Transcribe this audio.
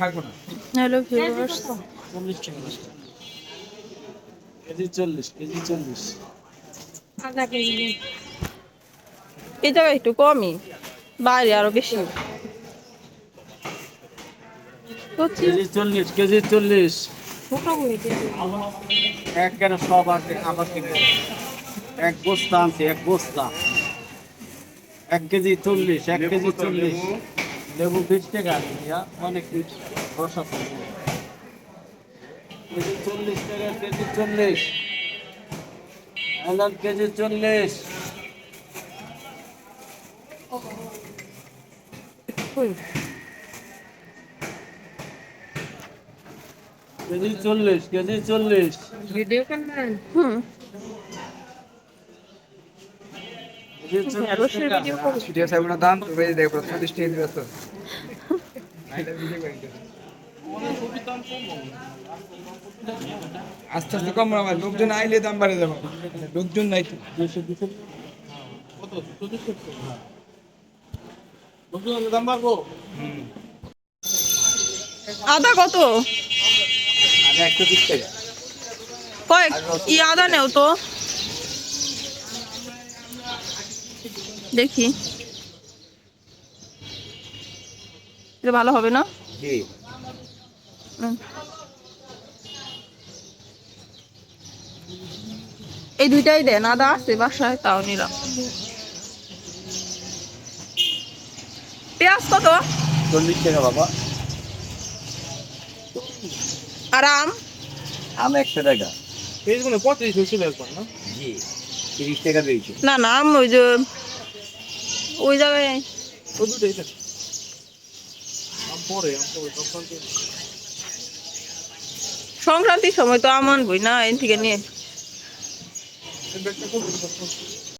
থাকব hello viewers KG চল্লিশ KG চল্লিশ। এই একটু কমই বাইরে আরও বেশি। কেজি চল্লিশ কেজি চল্লিশ। এক কেন সব আছে কিনে। এক বস্তা আনছি এক বস্তা। এক কেজি চল্লিশ এক কেজি চল্লিশ। লেবু বিশ টাকা আছে ভাইয়া অনেক বিশ রস আছে কেজি চল্লিশ টাকা কেজি চল্লিশ। এলান কেজি চল্লিশ। কেজি চল্লিশ কেজি চল্লিশ। ভিডিও করো না দাম তো দেখো আস্তে আস্তে কম আমার লোকজন আইলে দাম বাড়ে যাব লোকজন নাই আদা কত কয়েক ই আদা নেও তো। দেখি। এটা ভালো হবে না? এই দুইটাই দেন আদা আছে বাসায় তাও নিলাম। পেঁয়াজ কত? চল্লিশ টাকা বাবা। আর আম? আম একশো টাকা। এইগুলো পঁচিশ হয়েছিল একবার না? জি তিরিশ টাকা দিয়েছি। না না আম ওই যে ওই জায়গায় তো দুটোই থাকে। পরে সংক্রান্তির সময় তো আম বই না এন থেকে নিয়ে